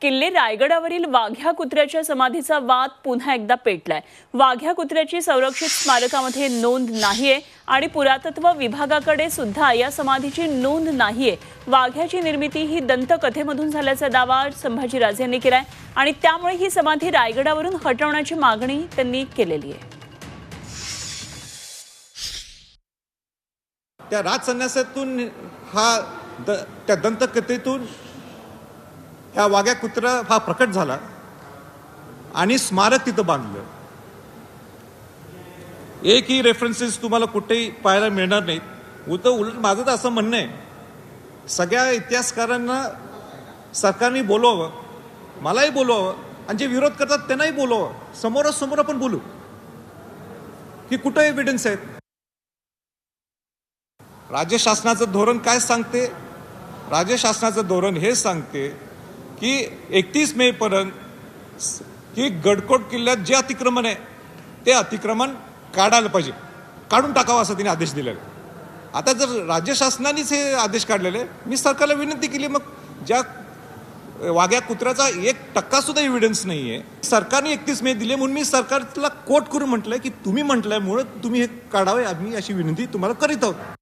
किल्ले रायगडावरील वाघ्या कुत्र्याच्या समाधीचा वाद पुन्हा एकदा पेटलाय. वाघ्या कुत्र्याची संरक्षित स्मारकामध्ये नोंद नाहीये आणि पुरातत्व विभागाकडे सुद्धा या समाधीची नोंद नाहीये. वाघ्याची निर्मिती ही दंतकथेमधून झाल्याचा दावा संभाजीराजे यांनी केलाय आणि त्यामुळे ही समाधी रायगडावरून हटवण्याची मागणी त्यांनी केलेली आहे. त्या राजसन्यासातून हा द त्या दंतकथेतून ह्या वाघ्या कुत्रा हा प्रकट झाला आणि स्मारक तिथं बांधलं. एकही रेफरन्सेस तुम्हाला कुठेही पाहायला मिळणार नाहीत. उलट उलट माझं तर असं म्हणणं आहे सगळ्या इतिहासकारांना सरकारने बोलवावं मलाही बोलवावं आणि जे विरोध करतात त्यांनाही बोलवावं. समोरासमोर आपण बोलू. की कुठं एव्हिडन्स आहेत? राज्य शासनाचं धोरण काय सांगते? राज्य शासनाचं धोरण हे सांगते की एकतीस मे पर्यंत की गडकोट किल्ल्यात जे अतिक्रमण आहे ते अतिक्रमण काढायला पाहिजे. काढून टाकावं असं तिने आदेश दिलेला आहे. आता जर राज्य शासनानेच हे आदेश काढलेले मी सरकारला विनंती केली मग ज्या वाघ्या कुत्र्याचा एक टक्का सुद्धा एव्हिडन्स आहे सरकारने एकतीस मे दिले म्हणून मी सरकारला कोट करून म्हटलंय की तुम्ही म्हटल्यामुळे तुम्ही हे काढावे आम्ही अशी विनंती तुम्हाला करीत आहोत.